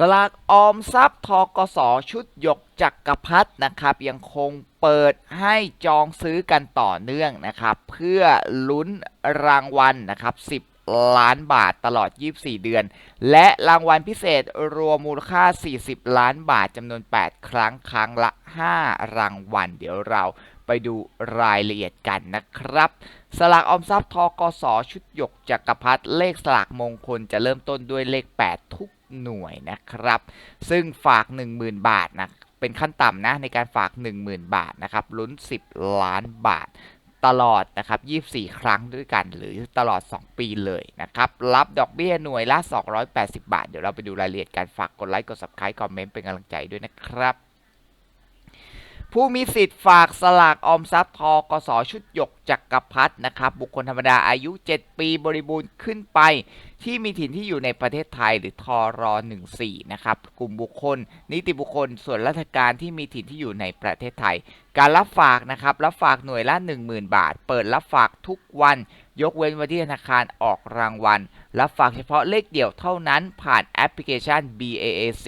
สลากออมทรัพย์ทกสชุดหยกจักรพัฒนะครับ ยังคงเปิดให้จองซื้อกันต่อเนื่องนะครับ เพื่อลุ้นรางวัลนะครับ 10 ล้านบาทตลอด 24 เดือน และรางวัลพิเศษรวมมูลค่า 40 ล้านบาทจำนวน 8 ครั้งครั้งละ 5 รางวัล เดี๋ยวเราไปดูรายละเอียดกันนะครับ สลากออมทรัพย์ทกสชุดหยกจักรพัฒเลขสลากมงคลจะเริ่มต้นด้วยเลข 8 ทุก หน่วยนะครับ ซึ่งฝาก 10,000 บาทนะเป็นขั้นต่ำนะในการฝาก 10,000 บาทนะครับลุ้น 10 ล้านบาทตลอดนะครับ24 ครั้งด้วยกัน หรือตลอด 2 ปีเลยนะครับ รับดอกเบี้ยหน่วยละ 280 บาท เดี๋ยวเราไปดูรายละเอียดการฝากกดไลค์กด subscribe คอมเมนต์เป็นกำลังใจด้วยนะครับผู้มีสิทธิ์ฝากสลากออมทรัพย์ทกสชุดหยกจักรพัฒนะครับ บุคคลธรรมดาอายุ 7 ปีบริบูรณ์ขึ้นไป ที่มีถิ่นที่อยู่ในประเทศไทยหรือทร14นะครับกลุ่มบุคคล นิติบุคคล ส่วนราชการที่มีถิ่นที่อยู่ในประเทศไทย การรับฝากนะครับรับฝากหน่วยละ 10,000 บาท เปิดรับฝากทุกวัน ยกเว้นวันที่ธนาคารออกรางวัล รับฝากเฉพาะเลขเดี่ยวเท่านั้นผ่านแอปพลิเคชัน BAAC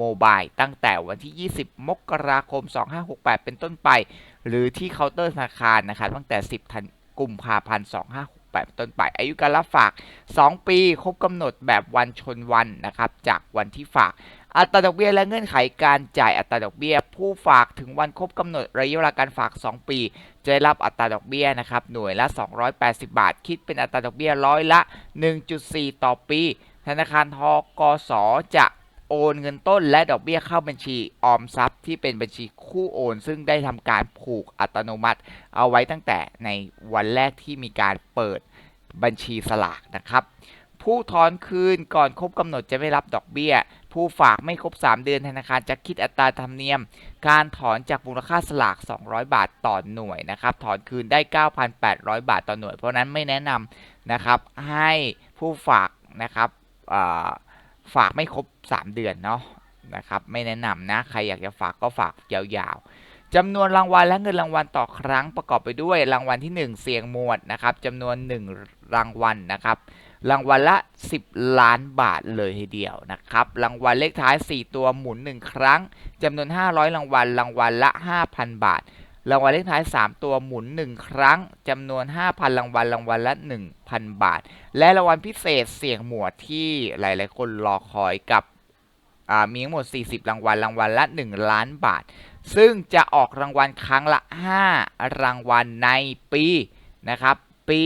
Mobile ตั้งแต่วันที่ 20 มกราคม 2568 เป็นต้นไป หรือที่เคาน์เตอร์ธนาคารนะครับตั้งแต่ 10 ธันกุมภาพันธ์ 2568เป็นต้นไป อายุการรับฝาก 2 ปีครบกำหนดแบบวันชนวันนะครับจากวันที่ฝาก อัตราดอกเบี้ยและเงื่อนไขการจ่ายอัตราดอกเบี้ย ผู้ฝากถึงวันครบกำหนดระยะเวลาการฝาก 2 ปี จะได้รับอัตราดอกเบี้ยนะครับหน่วยละ 280 บาท คิดเป็นอัตราดอกเบี้ยร้อยละ 1.4 ต่อปี ธนาคารทกสจะ โอนเงินต้นและดอกเบี้ยเข้าบัญชีออมทรัพย์ที่เป็นบัญชีคู่โอน ซึ่งได้ทำการผูกอัตโนมัติ เอาไว้ตั้งแต่ในวันแรกที่มีการเปิดบัญชีสลากนะครับ ผู้ถอนคืนก่อนครบกำหนดจะไม่รับดอกเบี้ย ผู้ฝากไม่ครบ 3 เดือนธนาคารจะคิดอัตราธรรมเนียม การถอนจากมูลค่าสลาก 200 บาทต่อหน่วยนะครับ ถอนคืนได้ 9,800 บาทต่อหน่วย เพราะนั้นไม่แนะนำนะครับให้ผู้ฝากนะครับอ่า ฝากไม่ครบ 3 เดือนเนาะนะครับไม่แนะนำนะใครอยากจะฝากก็ฝากยาวๆจำนวนรางวัลและเงินรางวัลต่อครั้งประกอบไปด้วยรางวัลที่ 1 เสียงหมวดนะครับจำนวน 1 รางวัลนะครับรางวัลละ 10 ล้านบาทเลยทีเดียวนะครับ รางวัลเลขท้าย 4 ตัวหมุน 1 ครั้งจำนวน 500 รางวัล รางวัลละ 5,000 บาท รางวัลเลขท้าย 3 ตัวหมุน 1 ครั้งจำนวน 5,000 รางวัลรางวัลละ 1,000 บาท และรางวัลพิเศษเสี่ยงหมวดที่หลายๆ คนรอคอยกับมีทั้งหมด 40 รางวัลรางวัลละ 1 ล้านบาท ซึ่งจะออกรางวัลครั้งละ 5 รางวัลในปีนะครับปี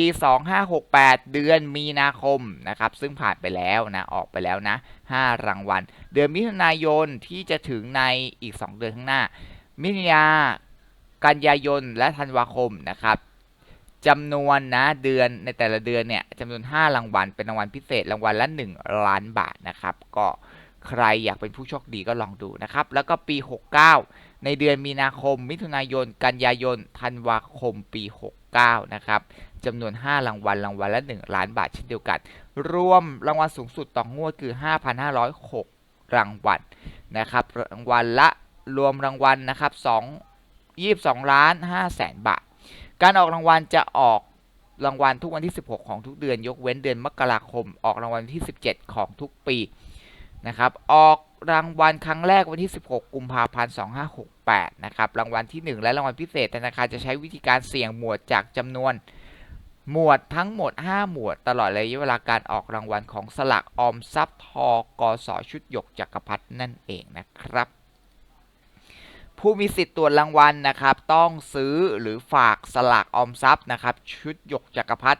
2568 เดือนมีนาคมนะครับซึ่งผ่านไปแล้วนะออกไปแล้วนะ 5 รางวัล เดือนมิถุนายนที่จะถึงในอีก 2 เดือนข้างหน้า มิถุนาย กันยายนและธันวาคมนะครับจำนวนนะเดือนในแต่ละเดือนเนี่ยจำนวน 5 รางวัลเป็นรางวัลพิเศษรางวัลละ 1 ล้านบาทนะครับก็ใครอยากเป็นผู้โชคดีก็ลองดูนะครับ แล้วก็ปี 69 ในเดือนมีนาคม มิถุนายน กันยายน ธันวาคมปี 69 นะครับจำนวน 5 รางวัลรางวัลละ 1 ล้านบาทเช่นเดียวกัน รวมรางวัลสูงสุดต่องวดคือ 5,506 รางวัลนะครับรางวัลละรวมรางวัลนะครับ2 22ล้าน5แสนบาท การออกรางวัลจะออกรางวัลทุกวันที่ 16 ของทุกเดือน ยกเว้นเดือนมกราคม ออกรางวัลที่ 17 ของทุกปีนะครับ ออกรางวัลครั้งแรกวันที่ 16 กุมภาพันธ์ 2568 นะครับ รางวัลที่ 1 และรางวัลพิเศษธนาคารจะใช้วิธีการเสี่ยงหมวดจากจำนวน หมวดทั้งหมด 5 หมวด ตลอดระยะเวลาการออกรางวัลของสลากออมทรัพย์ทกสชุดหยกจักรพัฒนั่นเองนะครับ ผู้มีสิทธิ์ตรวจรางวัลนะครับ ต้องซื้อหรือฝากสลากออมทรัพย์นะครับ ชุดหยกจักรพัฒ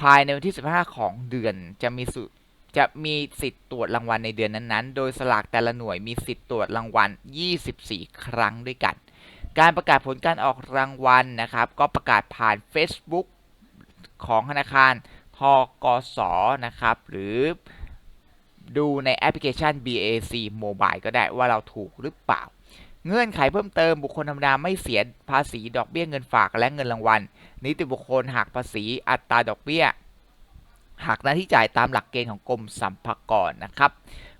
ภายในวันที่ 15 ของเดือนจะมีสุจะมีสิทธิ์ตรวจรางวัลในเดือนนั้นๆ โดยสลากแต่ละหน่วยมีสิทธิ์ตรวจรางวัล 24 ครั้งด้วยกัน การประกาศผลการออกรางวัลนะครับ ก็ประกาศผ่าน Facebook ของธนาคารทกสนะครับ หรือดูในแอปพลิเคชัน BAC Mobile ก็ได้ว่าเราถูกหรือเปล่า เงื่อนไขเพิ่มเติมบุคคลธรรมดาไม่เสียภาษีดอกเบี้ยเงินฝากและเงินรางวัลนิติบุคคลหักภาษีอัตราดอกเบี้ยหักหน้าที่จ่ายตามหลักเกณฑ์ของกรมสรรพากรนะครับ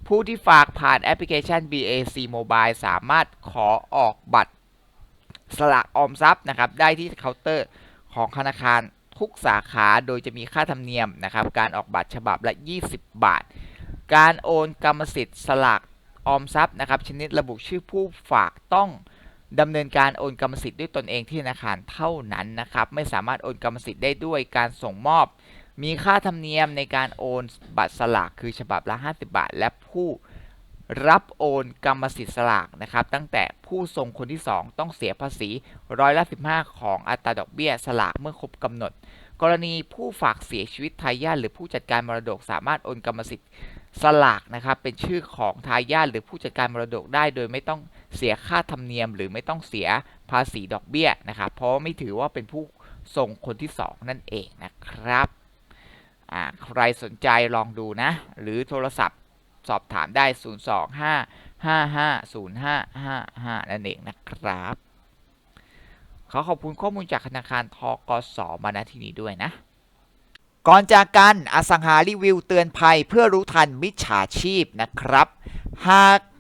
ผู้ที่ฝากผ่านแอปพลิเคชัน BAC Mobile สามารถขอออกบัตรสลากออมทรัพย์นะครับ ได้ที่เคาน์เตอร์ของธนาคารทุกสาขาโดยจะมีค่าธรรมเนียมนะครับ การออกบัตรฉบับละ 20 บาท การโอนกรรมสิทธิ์สลาก ออมทรัพย์นะครับ ชนิดระบุชื่อผู้ฝากต้องดำเนินการโอนกรรมสิทธิ์ด้วยตนเองที่ธนาคารเท่านั้นนะครับ ไม่สามารถโอนกรรมสิทธิ์ได้ด้วยการส่งมอบ มีค่าธรรมเนียมในการโอนบัตรสลากคือฉบับละ 50 บาท และผู้รับโอนกรรมสิทธิ์สลากนะครับ ตั้งแต่ผู้ส่งคนที่ 2 ต้องเสียภาษีร้อยละ15 ของอัตราดอกเบี้ยสลากเมื่อครบกำหนด กรณีผู้ฝากเสียชีวิตทายาทหรือผู้จัดการมรดกสามารถโอนกรรมสิทธิ์ สลากนะครับเป็นชื่อของทายาทหรือผู้จัดการมรดกได้ โดยไม่ต้องเสียค่าธรรมเนียม หรือไม่ต้องเสียภาษีดอกเบี้ยนะครับเพราะไม่ถือว่าเป็นผู้ส่งคนที่ 2 นั่นเองนะครับใครสนใจลองดูนะ หรือโทรศัพท์สอบถามได้ 025550555 นั่นเองนะครับขอขอบคุณข้อมูลจากธนาคารทกสมาณที่นี้ด้วยนะ ก่อนจากกันอสังหารีวิวเตือนภัยเพื่อรู้ทันมิจฉาชีพนะครับ หาก